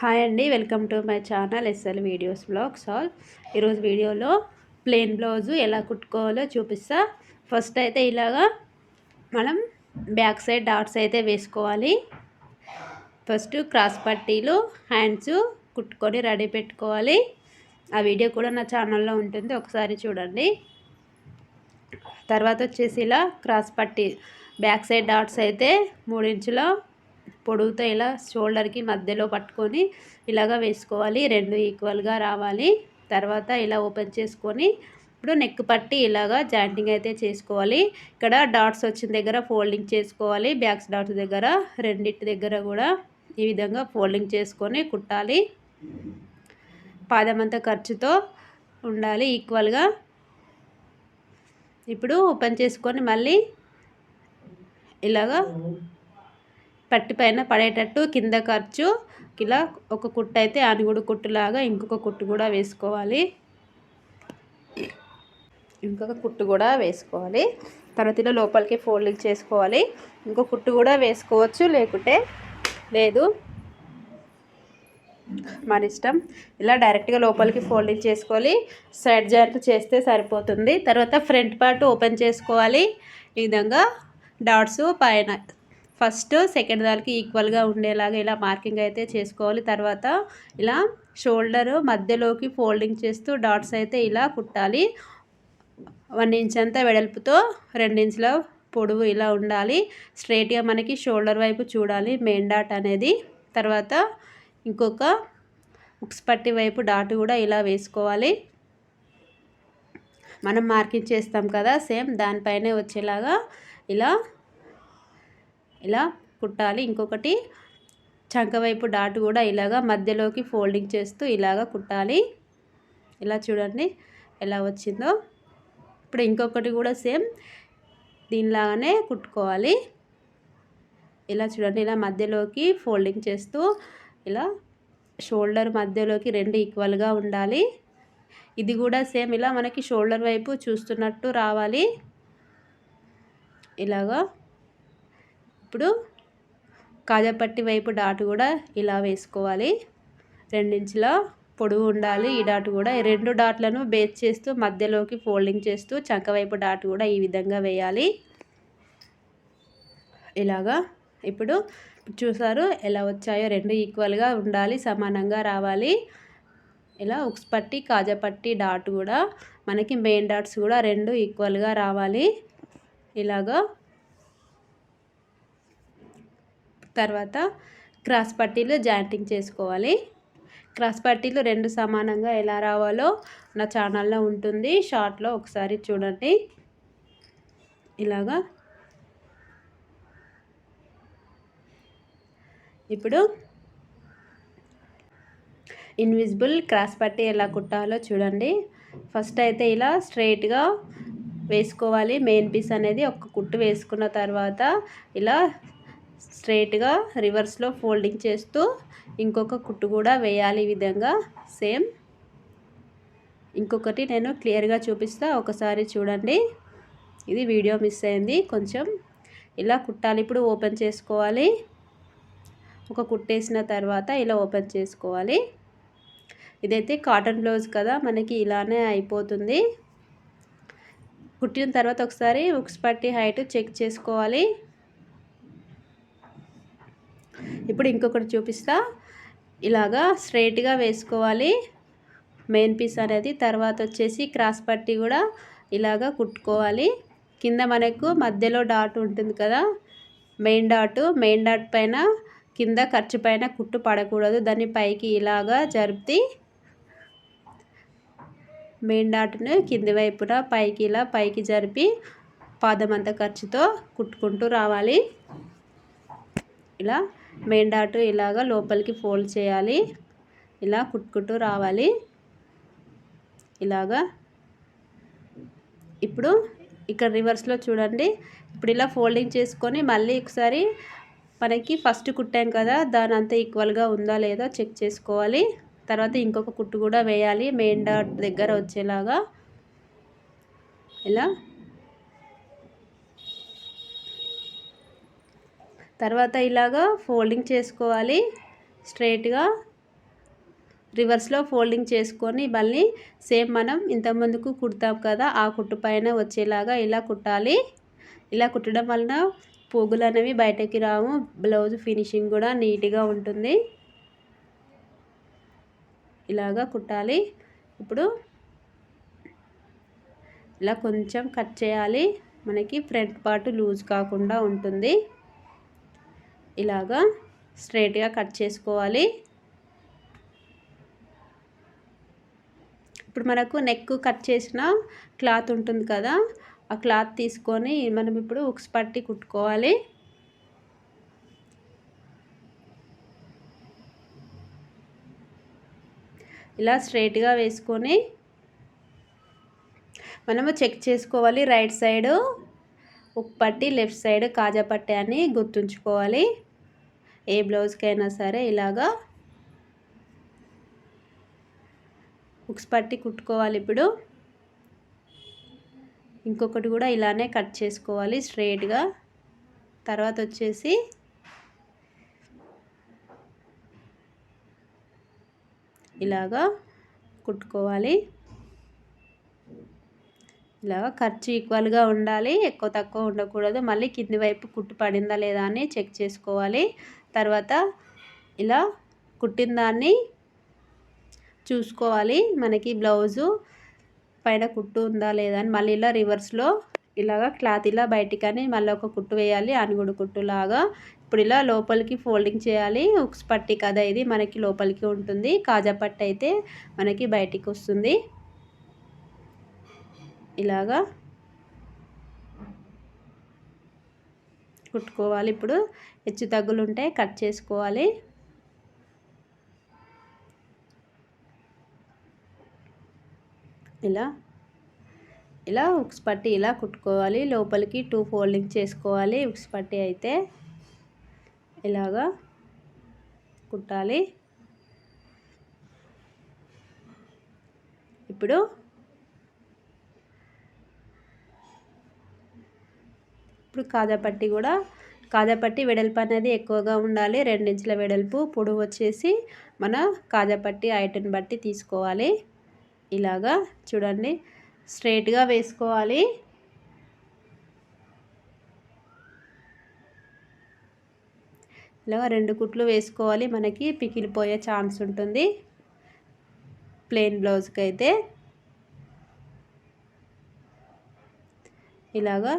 Hi అండి welcome to my channel SL videos blogs all. ఈరోజు వీడియోలో ప్లెయిన్ బ్లౌజు ఎలా కుట్టుకోవాలో చూపిస్తా. ఫస్ట్ అయితే ఇలాగా మనం బ్యాక్ సైడ్ డాట్స్ అయితే వేసుకోవాలి. ఫస్ట్ క్రాస్ పట్టీలు హ్యాండ్స్ కుట్టుకొని రెడీ పెట్టుకోవాలి. ఆ వీడియో కూడా నా ఛానల్లో ఉంటుంది ఒకసారి చూడండి. తర్వాత వచ్చేసి ఇలా క్రాస్ పట్టీ బ్యాక్ సైడ్ డాట్స్ అయితే మూడించులో పొడుగుతో ఇలా షోల్డర్కి మధ్యలో పట్టుకొని ఇలాగ వేసుకోవాలి. రెండు ఈక్వల్గా రావాలి. తర్వాత ఇలా ఓపెన్ చేసుకొని ఇప్పుడు నెక్ పట్టి ఇలాగా జాయింటింగ్ అయితే చేసుకోవాలి. ఇక్కడ డాట్స్ వచ్చిన దగ్గర ఫోల్డింగ్ చేసుకోవాలి. బ్యాక్స్ డాట్స్ దగ్గర రెండింటి దగ్గర కూడా ఈ విధంగా ఫోల్డింగ్ చేసుకొని కుట్టాలి. పాదమంత ఖర్చుతో ఉండాలి ఈక్వల్గా. ఇప్పుడు ఓపెన్ చేసుకొని మళ్ళీ ఇలాగా పట్టి పైన పడేటట్టు కింద ఖర్చు ఇలా ఒక కుట్టు అయితే అనుగుడు కుట్టులాగా ఇంకొక కుట్టు కూడా వేసుకోవాలి. ఇంకొక కుట్టు కూడా వేసుకోవాలి. తర్వాత ఇలా లోపలికి ఫోల్డింగ్ చేసుకోవాలి. ఇంకో కుట్టు కూడా వేసుకోవచ్చు లేకుంటే లేదు. మన ఇష్టం. ఇలా డైరెక్ట్గా లోపలికి ఫోల్డింగ్ చేసుకోవాలి. సైడ్ జాయింట్ చేస్తే సరిపోతుంది. తర్వాత ఫ్రంట్ పార్ట్ ఓపెన్ చేసుకోవాలి. ఈ విధంగా డాట్స్ పైన ఫస్ట్ సెకండ్ దానికి ఈక్వల్గా ఉండేలాగా ఇలా మార్కింగ్ అయితే చేసుకోవాలి. తర్వాత ఇలా షోల్డర్ మధ్యలోకి ఫోల్డింగ్ చేస్తూ డాట్స్ అయితే ఇలా కుట్టాలి. వన్ ఇంచ్ అంతా వెడల్పుతో రెండించుల పొడవు ఇలా ఉండాలి. స్ట్రైట్గా మనకి షోల్డర్ వైపు చూడాలి మెయిన్ డాట్ అనేది. తర్వాత ఇంకొక ఉక్స్ పట్టి వైపు డాట్ కూడా ఇలా వేసుకోవాలి. మనం మార్కింగ్ చేస్తాం కదా సేమ్ దానిపైనే వచ్చేలాగా ఇలా ఇలా కుట్టాలి. ఇంకొకటి చంక వైపు డాట్ కూడా ఇలాగా మధ్యలోకి ఫోల్డింగ్ చేస్తూ ఇలాగా కుట్టాలి. ఇలా చూడండి ఎలా వచ్చిందో. ఇప్పుడు ఇంకొకటి కూడా సేమ్ దీనిలాగానే కుట్టుకోవాలి. ఇలా చూడండి ఇలా మధ్యలోకి ఫోల్డింగ్ చేస్తూ ఇలా షోల్డర్ మధ్యలోకి రెండు ఈక్వల్గా ఉండాలి. ఇది కూడా సేమ్ ఇలా మనకి షోల్డర్ వైపు చూస్తున్నట్టు రావాలి. ఇలాగా ఇప్పుడు కాజాపట్టి వైపు డాట్ కూడా ఇలా వేసుకోవాలి. రెండించుల పొడవు ఉండాలి. ఈ డాట్ కూడా రెండు డాట్లను బేస్ చేస్తూ మధ్యలోకి ఫోల్డింగ్ చేస్తూ చంక వైపు డాట్ కూడా ఈ విధంగా వేయాలి. ఇలాగా ఇప్పుడు చూసారు ఎలా వచ్చాయో. రెండు ఈక్వల్గా ఉండాలి సమానంగా రావాలి. ఇలా ఉక్స్ పట్టి కాజాపట్టి డాట్ కూడా మనకి మెయిన్ డాట్స్ కూడా రెండు ఈక్వల్గా రావాలి. ఇలాగా తర్వాత క్రాస్ పట్టీలు జాయింటింగ్ చేసుకోవాలి. క్రాస్ పట్టీలు రెండు సమానంగా ఎలా రావాలో నా ఛానల్లో ఉంటుంది. షార్ట్లో ఒకసారి చూడండి. ఇలాగా. ఇప్పుడు ఇన్విజిబుల్ క్రాస్ పట్టీ ఎలా కుట్టాలో చూడండి. ఫస్ట్ అయితే ఇలా స్ట్రైట్గా వేసుకోవాలి. మెయిన్ పీస్ అనేది ఒక కుట్టు వేసుకున్న తర్వాత ఇలా స్ట్రైట్గా రివర్స్లో ఫోల్డింగ్ చేస్తూ ఇంకొక కుట్టు కూడా వేయాలి ఈ విధంగా. సేమ్. ఇంకొకటి నేను క్లియర్గా చూపిస్తా. ఒకసారి చూడండి. ఇది వీడియో మిస్ అయింది. కొంచెం ఇలా కుట్టాలి. ఇప్పుడు ఓపెన్ చేసుకోవాలి. ఒక కుట్టేసిన తర్వాత ఇలా ఓపెన్ చేసుకోవాలి. ఇదైతే కాటన్ బ్లౌజ్ కదా మనకి ఇలానే అయిపోతుంది. కుట్టిన తర్వాత ఒకసారి ఉక్స్ పట్టి హైట్ చెక్ చేసుకోవాలి. ఇప్పుడు ఇంకొకటి చూపిస్తా. ఇలాగా స్ట్రైట్గా వేసుకోవాలి. మెయిన్ పీస్ అనేది తర్వాత వచ్చేసి క్రాస్ పట్టి కూడా ఇలాగా కుట్టుకోవాలి. కింద మనకు మధ్యలో డాట్ ఉంటుంది కదా మెయిన్ డాట్ మెయిన్ డాట్ పైన కింద ఖర్చు పైన కుట్టు పడకూడదు. దాన్ని పైకి ఇలాగా జరిపి మెయిన్ డాట్ను కింది వైపున పైకి ఇలా పైకి జరిపి పాదమంత ఖర్చుతో కుట్టుకుంటూ రావాలి. ఇలా మెయిన్ డాట్ ఇలాగ లోపలికి ఫోల్డ్ చేయాలి. ఇలా కుట్టుకుంటూ రావాలి. ఇలాగా. ఇప్పుడు ఇక్కడ రివర్స్లో చూడండి. ఇప్పుడు ఇలా ఫోల్డింగ్ చేసుకొని మళ్ళీ ఒకసారి మనకి ఫస్ట్ కుట్టాం కదా దాని అంతా ఈక్వల్గా ఉందా లేదా చెక్ చేసుకోవాలి. తర్వాత ఇంకొక కుట్టు కూడా వేయాలి మెయిన్ డాట్ దగ్గర వచ్చేలాగా. ఇలా. తర్వాత ఇలాగా ఫోల్డింగ్ చేసుకోవాలి. స్ట్రైట్గా రివర్స్లో ఫోల్డింగ్ చేసుకొని మళ్ళీ సేమ్ మనం ఇంతకుముందుకు కుడతాం కదా ఆ కుట్టు పైన వచ్చేలాగా ఇలా కుట్టాలి. ఇలా కుట్టడం వలన పోగులు అనేవి బయటకి రావు బ్లౌజ్ ఫినిషింగ్ కూడా నీట్గా ఉంటుంది. ఇలాగా కుట్టాలి. ఇప్పుడు ఇలా కొంచెం కట్ చేయాలి. మనకి ఫ్రంట్ పార్ట్ లూజ్ కాకుండా ఉంటుంది. ఇలాగా స్ట్రైట్గా కట్ చేసుకోవాలి. ఇప్పుడు మనకు నెక్ కట్ చేసిన క్లాత్ ఉంటుంది కదా ఆ క్లాత్ తీసుకొని మనం ఇప్పుడు ఉక్స్ పట్టి కుట్టుకోవాలి. ఇలా స్ట్రైట్గా వేసుకొని మనము చెక్ చేసుకోవాలి. రైట్ సైడు ఉక్ పట్టి లెఫ్ట్ సైడ్ కాజా పట్టి అని గుర్తుంచుకోవాలి. ఏ బ్లౌజ్కైనా సరే ఇలాగా ఉక్స్ పట్టి కుట్టుకోవాలి ఇప్పుడు. ఇంకొకటి కూడా ఇలానే కట్ చేసుకోవాలి స్ట్రైట్గా. తర్వాత వచ్చేసి ఇలాగా కుట్టుకోవాలి. ఇలా ఖర్చు ఈక్వల్గా ఉండాలి ఎక్కువ తక్కువ ఉండకూడదు. మళ్ళీ కింది వైపు కుట్టు పడిందా లేదా అని చెక్ చేసుకోవాలి. తర్వాత ఇలా కుట్టిన దాన్ని చూసుకోవాలి. మనకి బ్లౌజు పైన కుట్టు ఉందా లేదా అని మళ్ళీ ఇలా రివర్స్లో ఇలాగ క్లాత్ ఇలా బయటికని మళ్ళీ ఒక కుట్టు వేయాలి అనుగుడు కుట్టులాగా ఇప్పుడు ఇలా లోపలికి ఫోల్డింగ్ చేయాలి. ఉక్స్ పట్టి కదా ఇది మనకి లోపలికి ఉంటుంది. కాజా పట్టి అయితే మనకి బయటికి వస్తుంది. ఇలాగా కుట్టుకోవాలి. ఇప్పుడు హెచ్చు తగ్గులు ఉంటే కట్ చేసుకోవాలి. ఇలా ఇలా ఉక్స్ పట్టి ఇలా కుట్టుకోవాలి. లోపలికి టూ ఫోల్డింగ్ చేసుకోవాలి. ఉక్స్ పట్టి అయితే ఇలాగా కుట్టాలి. ఇప్పుడు ఇప్పుడు కాజాపట్టి కూడా కాజాపట్టి వెడల్పు అనేది ఎక్కువగా ఉండాలి. రెండించుల వెడల్పు పొడవు వచ్చేసి మన కాజాపట్టి ఐటెన్ బట్టి తీసుకోవాలి. ఇలాగా చూడండి. స్ట్రైట్గా వేసుకోవాలి. ఇలా రెండు కుట్లు వేసుకోవాలి. మనకి పికిలిపోయే ఛాన్స్ ఉంటుంది. ప్లెయిన్ బ్లౌజ్కి అయితే ఇలాగా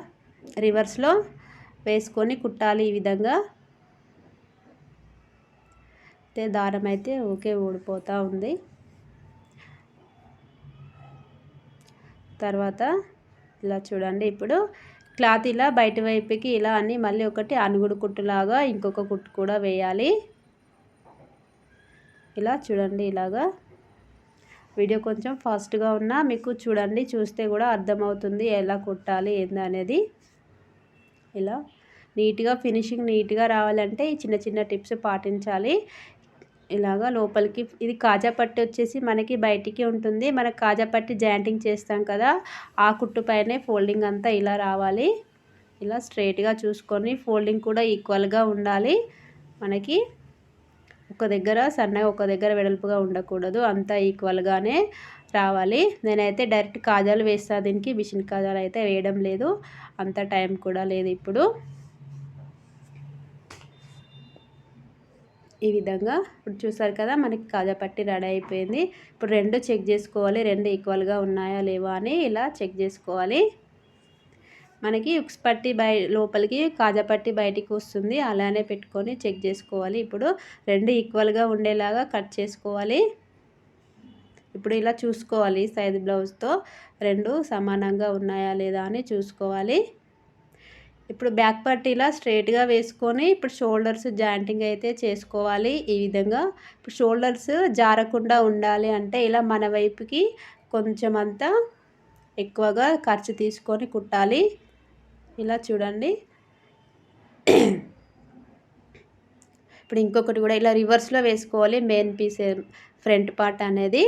రివర్స్లో వేసుకొని కుట్టాలి ఈ విధంగా. అయితే దారం అయితే ఓకే ఊడిపోతూ ఉంది. తర్వాత ఇలా చూడండి ఇప్పుడు క్లాత్ ఇలా బయట వైపుకి ఇలా అని మళ్ళీ ఒకటి అనుగుడు కుట్టులాగా ఇంకొక కుట్టు కూడా వేయాలి. ఇలా చూడండి ఇలాగా. వీడియో కొంచెం ఫాస్ట్గా ఉన్నా మీకు చూడండి చూస్తే కూడా అర్థమవుతుంది ఎలా కుట్టాలి ఏంది అనేది. ఇలా నీట్గా ఫినిషింగ్ నీట్గా రావాలంటే ఈ చిన్న చిన్న టిప్స్ పాటించాలి. ఇలాగా లోపలికి ఇది కాజా పట్టి వచ్చేసి మనకి బయటికి ఉంటుంది. మనకు కాజా పట్టి జాయింటింగ్ చేస్తాం కదా ఆ కుట్టు పైనే ఫోల్డింగ్ అంతా ఇలా రావాలి. ఇలా స్ట్రైట్గా చూసుకొని ఫోల్డింగ్ కూడా ఈక్వల్గా ఉండాలి. మనకి ఒక దగ్గర సన్నగా ఒక దగ్గర వెడల్పుగా ఉండకూడదు. అంతా ఈక్వల్గానే రావాలి. నేనైతే డైరెక్ట్ కాజాలు వేస్తాను దీనికి మిషన్ కాజాలు అయితే వేయడం లేదు. అంత టైం కూడా లేదు ఇప్పుడు. ఈ విధంగా ఇప్పుడు చూసారు కదా మనకి కాజా పట్టి రెడీ అయిపోయింది. ఇప్పుడు రెండు చెక్ చేసుకోవాలి. రెండు ఈక్వల్గా ఉన్నాయా లేవా అని ఇలా చెక్ చేసుకోవాలి. మనకి ఉక్స్ పట్టి బయ లోపలికి కాజా పట్టి బయటికి వస్తుంది. అలానే పెట్టుకొని చెక్ చేసుకోవాలి. ఇప్పుడు రెండు ఈక్వల్గా ఉండేలాగా కట్ చేసుకోవాలి. ఇప్పుడు ఇలా చూసుకోవాలి. సైజ్ బ్లౌజ్తో రెండు సమానంగా ఉన్నాయా లేదా అని చూసుకోవాలి. ఇప్పుడు బ్యాక్ పార్ట్ ఇలా స్ట్రైట్గా వేసుకొని ఇప్పుడు షోల్డర్స్ జాయింటింగ్ అయితే చేసుకోవాలి. ఈ విధంగా ఇప్పుడు షోల్డర్స్ జారకుండా ఉండాలి అంటే ఇలా మన వైపుకి కొంచెం అంతా ఎక్కువగా ఖర్చు తీసుకొని కుట్టాలి. ఇలా చూడండి. ఇప్పుడు ఇంకొకటి కూడా ఇలా రివర్స్లో వేసుకోవాలి. మెయిన్ పీస్ ఫ్రంట్ పార్ట్ అనేది.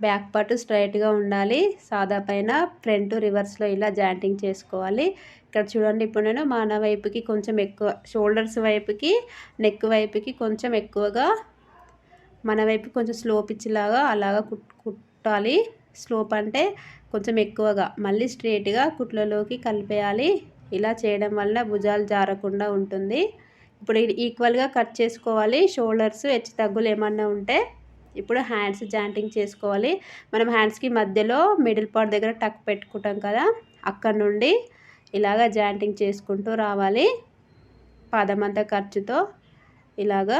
బ్యాక్ పార్ట్ స్ట్రైట్గా ఉండాలి. సాదా పైన ఫ్రంట్ రివర్స్లో ఇలా జాయింటింగ్ చేసుకోవాలి. ఇక్కడ చూడండి ఇప్పుడు నేను మన వైపుకి కొంచెం ఎక్కువ షోల్డర్స్ వైపుకి నెక్ వైపుకి కొంచెం ఎక్కువగా మన వైపు కొంచెం స్లోప్ ఇచ్చేలాగా అలాగా కుట్ కుట్టాలి. స్లోప్ అంటే కొంచెం ఎక్కువగా మళ్ళీ స్ట్రేట్గా కుట్లలోకి కలిపేయాలి. ఇలా చేయడం వల్ల భుజాలు జారకుండా ఉంటుంది. ఇప్పుడు ఈక్వల్గా కట్ చేసుకోవాలి. షోల్డర్స్ హెచ్చు తగ్గులు ఏమన్నా ఉంటే ఇప్పుడు హ్యాండ్స్ జాయింటింగ్ చేసుకోవాలి. మనం హ్యాండ్స్కి మధ్యలో మిడిల్ పార్ట్ దగ్గర టక్ పెట్టుకుంటాం కదా అక్కడ నుండి ఇలాగ జాయింటింగ్ చేసుకుంటూ రావాలి. పాదమంత ఖర్చుతో ఇలాగా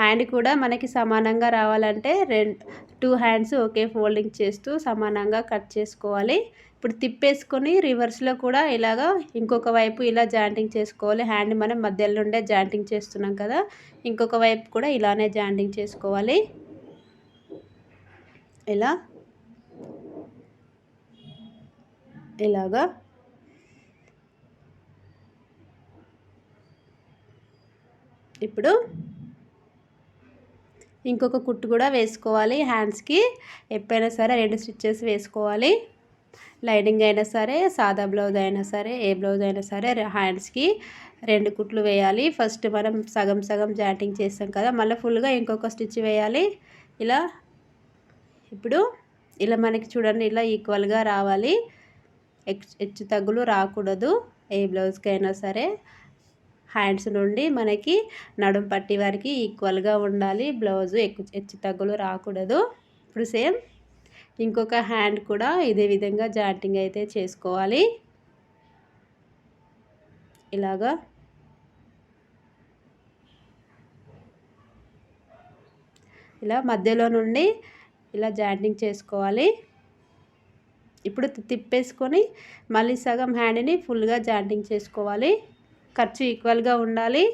హ్యాండ్ కూడా మనకి సమానంగా రావాలంటే రెండు టూ హ్యాండ్స్ ఒకే ఫోల్డింగ్ చేస్తూ సమానంగా కట్ చేసుకోవాలి. ఇప్పుడు తిప్పేసుకొని రివర్స్లో కూడా ఇలాగా ఇంకొక వైపు ఇలా జాయింటింగ్ చేసుకోవాలి. హ్యాండ్ మనం మధ్యలో నుండే జాయింటింగ్ చేస్తున్నాం కదా ఇంకొక వైపు కూడా ఇలానే జాయింటింగ్ చేసుకోవాలి. ఇలా. ఇలాగా. ఇప్పుడు ఇంకొక కుట్టు కూడా వేసుకోవాలి. హ్యాండ్స్కి ఎప్పుడైనా సరే రెండు స్టిచ్చెస్ వేసుకోవాలి. లైనింగ్ అయినా సరే సాదా బ్లౌజ్ అయినా సరే ఏ బ్లౌజ్ అయినా సరే హ్యాండ్స్కి రెండు కుట్లు వేయాలి. ఫస్ట్ మనం సగం సగం జాయింటింగ్ చేస్తాం కదా మళ్ళీ ఫుల్గా ఇంకొక స్టిచ్ వేయాలి. ఇలా ఇప్పుడు ఇలా మనకి చూడండి ఇలా ఈక్వల్గా రావాలి. హెచ్చు తగ్గులు రాకూడదు ఏ బ్లౌజ్కి అయినా సరే. హ్యాండ్స్ నుండి మనకి నడుం పట్టి వారికి ఈక్వల్గా ఉండాలి. బ్లౌజు ఎక్కు హెచ్చు తగ్గులు రాకూడదు. ఇప్పుడు సేమ్ ఇంకొక హ్యాండ్ కూడా ఇదే విధంగా జాయింటింగ్ అయితే చేసుకోవాలి. ఇలాగా. ఇలా మధ్యలో నుండి ఇలా జాయింటింగ్ చేసుకోవాలి. ఇప్పుడు తిప్పేసుకొని మళ్ళీ సగం హ్యాండ్ని ఫుల్గా జాయింటింగ్ చేసుకోవాలి. ఖర్చు ఈక్వల్గా ఉండాలి.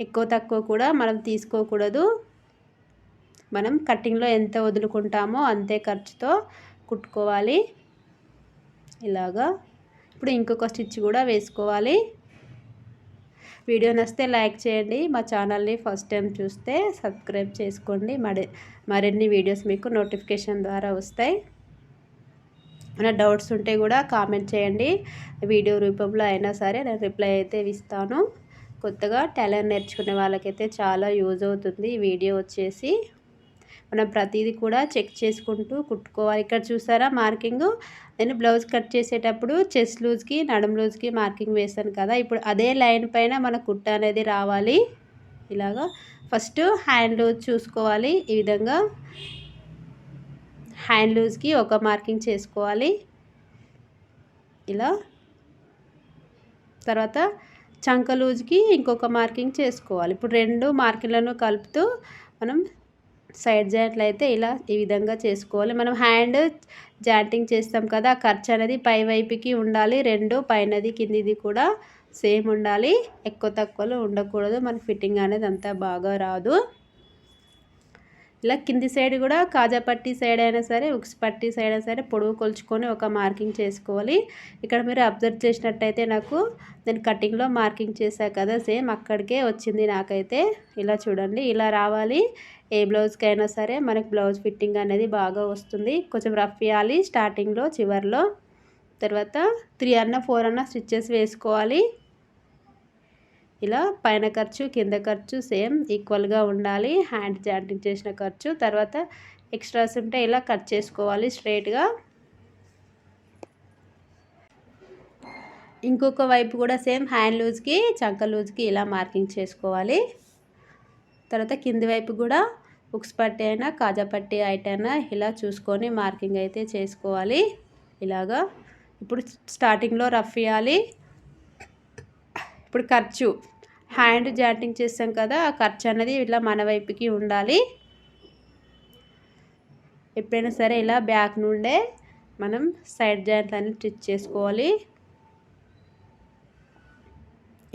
ఎక్కువ తక్కువ కూడా మనం తీసుకోకూడదు. మనం కటింగ్లో ఎంత వదులుకుంటామో అంతే ఖర్చుతో కుట్టుకోవాలి. ఇలాగా. ఇప్పుడు ఇంకొక స్టిచ్ కూడా వేసుకోవాలి. వీడియో నచ్చితే లైక్ చేయండి. మా ఛానల్ని ఫస్ట్ టైం చూస్తే సబ్స్క్రైబ్ చేసుకోండి. మరి మరిన్ని వీడియోస్ మీకు నోటిఫికేషన్ ద్వారా వస్తాయి. ఏమైనా డౌట్స్ ఉంటే కూడా కామెంట్ చేయండి. వీడియో రూపంలో అయినా సరే నేను రిప్లై అయితే ఇస్తాను. కొత్తగా టైలర్ నేర్చుకునే వాళ్ళకైతే చాలా యూజ్ అవుతుంది ఈ వీడియో వచ్చేసి. మనం ప్రతిదీ కూడా చెక్ చేసుకుంటూ కుట్టుకోవాలి. ఇక్కడ చూసారా మార్కింగ్? నేను బ్లౌజ్ కట్ చేసేటప్పుడు చెస్ట్ లూజ్కి నడుం లూజ్కి మార్కింగ్ వేస్తాను కదా. ఇప్పుడు అదే లైన్ పైన మన కుట్ట అనేది రావాలి. ఇలాగా ఫస్ట్ హ్యాండ్ లూజ్ చూసుకోవాలి ఈ విధంగా. హ్యాండ్ లూజ్కి ఒక మార్కింగ్ చేసుకోవాలి. ఇలా. తర్వాత చంక లూజ్కి ఇంకొక మార్కింగ్ చేసుకోవాలి. ఇప్పుడు రెండు మార్కింగ్లను కలుపుతూ మనం సైడ్ జాయింట్లు అయితే ఇలా ఈ విధంగా చేసుకోవాలి. మనం హ్యాండ్ జాయింటింగ్ చేస్తాం కదా ఖర్చు అనేది పై వైపుకి ఉండాలి రెండు పైనది కిందిది కూడా సేమ్ ఉండాలి. ఎక్కువ తక్కువలో ఉండకూడదు. మన ఫిట్టింగ్ అనేది అంతా బాగా రాదు. ఇలా కింది సైడ్ కూడా కాజా పట్టి సైడ్ అయినా సరే ఉక్స్ పట్టి సైడ్ అయినా సరే పొడవు కొలుచుకొని ఒక మార్కింగ్ చేసుకోవాలి. ఇక్కడ మీరు అబ్జర్వ్ చేసినట్టయితే నాకు నేను కటింగ్లో మార్కింగ్ చేశాను కదా సేమ్ అక్కడికే వచ్చింది నాకైతే. ఇలా చూడండి ఇలా రావాలి. ఏ బ్లౌజ్కి అయినా సరే మనకు బ్లౌజ్ ఫిట్టింగ్ అనేది బాగా వస్తుంది. కొంచెం రఫ్ ఇవ్వాలి స్టార్టింగ్లో చివరిలో. తర్వాత త్రీ అన్న ఫోర్ అన్న స్టిచ్చెస్ వేసుకోవాలి. ఇలా పైన ఖర్చు కింద ఖర్చు సేమ్ ఈక్వల్గా ఉండాలి. హ్యాండ్ జాయింటింగ్ చేసిన ఖర్చు. తర్వాత ఎక్స్ట్రాస్ ఉంటే ఇలా కట్ చేసుకోవాలి స్ట్రైట్గా ఇంకొక వైపు కూడా సేమ్ హ్యాండ్ లూజ్కి చంక లూజ్కి ఇలా మార్కింగ్ చేసుకోవాలి. తర్వాత కింది వైపు కూడా ఉక్స్ పట్టి అయినా కాజా పట్టి అయినా ఇలా చూసుకొని మార్కింగ్ అయితే చేసుకోవాలి. ఇలాగా ఇప్పుడు స్టార్టింగ్లో రఫ్ ఇవ్వాలి ఇప్పుడు ఖర్చు. హ్యాండ్ జాయింటింగ్ చేస్తాం కదా ఆ ఖర్చు అనేది ఇలా మన వైపుకి ఉండాలి. ఎప్పుడైనా సరే ఇలా బ్యాక్ నుండే మనం సైడ్ జాయింట్ అనేది స్టిచ్ చేసుకోవాలి.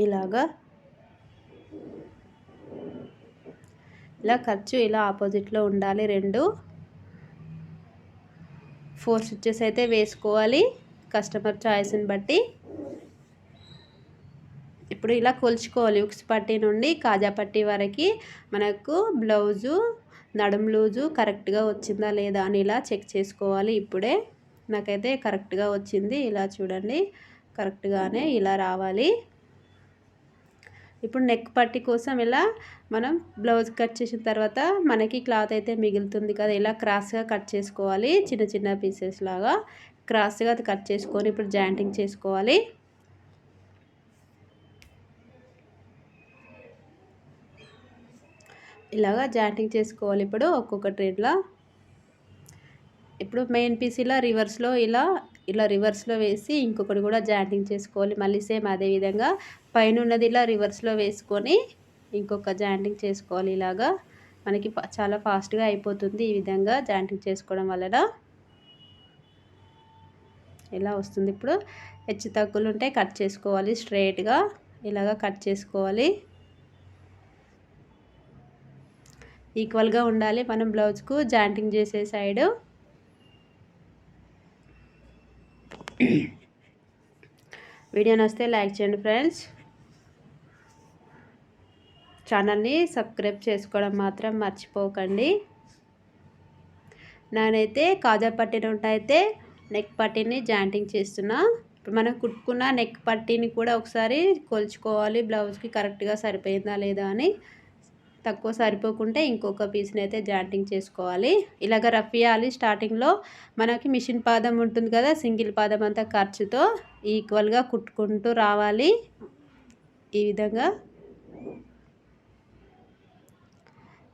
ఇలాగా. ఇలా ఖర్చు ఇలా ఆపోజిట్లో ఉండాలి రెండు. ఫోర్ స్టిచ్చెస్ అయితే వేసుకోవాలి కస్టమర్ చాయిస్ని బట్టి. ఇప్పుడు ఇలా కొలుచుకోవాలి. ఉక్స్ పట్టి నుండి కాజా పట్టి వరకు మనకు బ్లౌజు నడుం లూజు కరెక్ట్గా వచ్చిందా లేదా అని ఇలా చెక్ చేసుకోవాలి. ఇప్పుడే నాకైతే కరెక్ట్గా వచ్చింది. ఇలా చూడండి. కరెక్ట్గానే ఇలా రావాలి. ఇప్పుడు నెక్ పట్టి కోసం ఇలా మనం బ్లౌజ్ కట్ చేసిన తర్వాత మనకి క్లాత్ అయితే మిగులుతుంది కదా. ఇలా క్రాస్గా కట్ చేసుకోవాలి. చిన్న చిన్న పీసెస్ లాగా క్రాస్గా అది కట్ చేసుకొని ఇప్పుడు జాయింటింగ్ చేసుకోవాలి. ఇలాగా జాయింటింగ్ చేసుకోవాలి ఇప్పుడు ఒక్కొక్క ట్రేడ్లా. ఇప్పుడు మెయిన్ పీస్ ఇలా రివర్స్లో ఇలా ఇలా రివర్స్లో వేసి ఇంకొకటి కూడా జాయింటింగ్ చేసుకోవాలి. మళ్ళీ సేమ్ అదే విధంగా పైన ఉన్నది ఇలా రివర్స్లో వేసుకొని ఇంకొక జాయింటింగ్ చేసుకోవాలి ఇలాగా. మనకి చాలా ఫాస్ట్గా అయిపోతుంది ఈ విధంగా జాయింటింగ్ చేసుకోవడం వలన. ఇలా వస్తుంది ఇప్పుడు? హెచ్చు తగ్గులు ఉంటే కట్ చేసుకోవాలి స్ట్రైట్గా. ఇలాగా కట్ చేసుకోవాలి. ఈక్వల్గా ఉండాలి. మనం బ్లౌజ్కు జాయింటింగ్ చేసే సైడు. వీడియో నస్తే లైక్ చేయండి ఫ్రెండ్స్. ఛానల్ని సబ్స్క్రైబ్ చేసుకోవడం మాత్రం మర్చిపోకండి. నేనైతే కాజా పట్టిన అయితే నెక్ పట్టీని జాయింటింగ్ చేస్తున్నా. ఇప్పుడు మనం కుట్టుకున్న నెక్ పట్టీని కూడా ఒకసారి కొలుచుకోవాలి. బ్లౌజ్కి కరెక్ట్గా సరిపోయిందా లేదా అని. తక్కువ సరిపోకుంటే ఇంకొక పీస్ని అయితే జాయింటింగ్ చేసుకోవాలి. ఇలాగ రఫ్ చేయాలి స్టార్టింగ్లో. మనకి మిషన్ పాదం ఉంటుంది కదా సింగిల్ పాదం అంతా ఖర్చుతో ఈక్వల్గా కుట్టుకుంటూ రావాలి. ఈ విధంగా.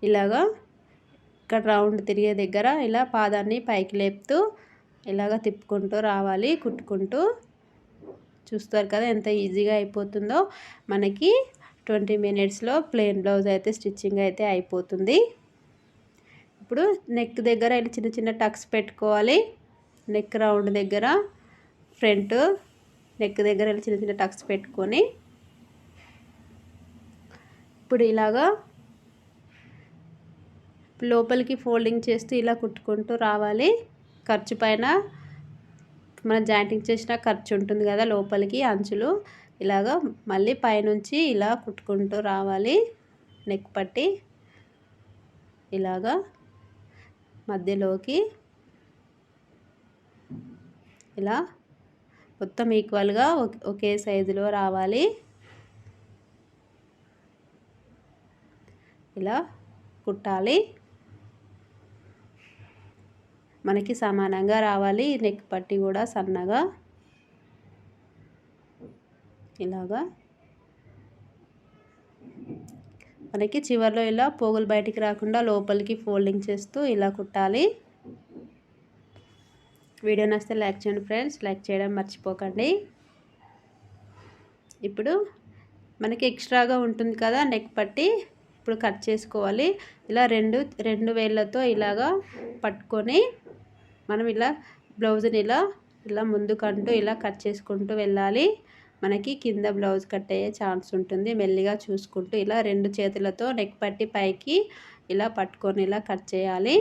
ఇలాగా ఇక్కడ రౌండ్ తిరిగే దగ్గర ఇలా పాదాన్ని పైకి లేపుతూ ఇలాగ తిప్పుకుంటూ రావాలి కుట్టుకుంటూ. చూస్తారు కదా ఎంత ఈజీగా అయిపోతుందో. మనకి ట్వంటీ మినిట్స్లో ప్లెయిన్ బ్లౌజ్ అయితే స్టిచ్చింగ్ అయితే అయిపోతుంది. ఇప్పుడు నెక్ దగ్గర ఇలా చిన్న చిన్న టక్స్ పెట్టుకోవాలి. నెక్ రౌండ్ దగ్గర ఫ్రంట్ నెక్ దగ్గర ఇలా చిన్న చిన్న టక్స్ పెట్టుకొని. ఇప్పుడు ఇలాగా లోపలికి ఫోల్డింగ్ చేస్తూ ఇలా కుట్టుకుంటూ రావాలి. ఖర్చు పైన మనం జాయింటింగ్ చేసిన ఖర్చు ఉంటుంది కదా లోపలికి అంచులు. ఇలాగ మళ్ళీ పైనుంచి ఇలా కుట్టుకుంటూ రావాలి. నెక్ పట్టి ఇలాగా మధ్యలోకి ఇలా మొత్తం ఈక్వల్గా ఒకే సైజులో రావాలి. ఇలా కుట్టాలి. మనకి సమానంగా రావాలి. నెక్ పట్టి కూడా సన్నగా ఇలాగా. మనకి చివరిలో ఇలా పోగులు బయటికి రాకుండా లోపలికి ఫోల్డింగ్ చేస్తూ ఇలా కుట్టాలి. వీడియో నచ్చితే లైక్ చేయండి ఫ్రెండ్స్. లైక్ చేయడం మర్చిపోకండి. ఇప్పుడు మనకి ఎక్స్ట్రాగా ఉంటుంది కదా నెక్ పట్టి ఇప్పుడు కట్ చేసుకోవాలి. ఇలా రెండు రెండు వేళ్ళతో ఇలాగా పట్టుకొని మనం ఇలా బ్లౌజ్ని ఇలా ఇలా ముందుకంటూ ఇలా కట్ చేసుకుంటూ వెళ్ళాలి. మనకి కింద బ్లౌజ్ కట్ అయ్యే ఛాన్స్ ఉంటుంది. మెల్లిగా చూసుకుంటూ ఇలా రెండు చేతులతో నెక్ పట్టి పైకి ఇలా పట్టుకొని ఇలా కట్ చేయాలి.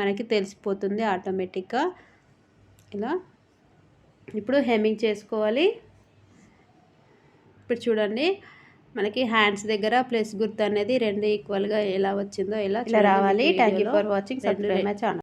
మనకి తెలిసిపోతుంది ఆటోమేటిక్గా ఇలా ఇప్పుడు హెమ్మింగ్ చేసుకోవాలి. ఇప్పుడు చూడండి మనకి హ్యాండ్స్ దగ్గర ప్లస్ గుర్తు అనేది రెండు ఈక్వల్గా ఎలా వచ్చిందో ఇలా రావాలి. Thank you for watching subscribe my channel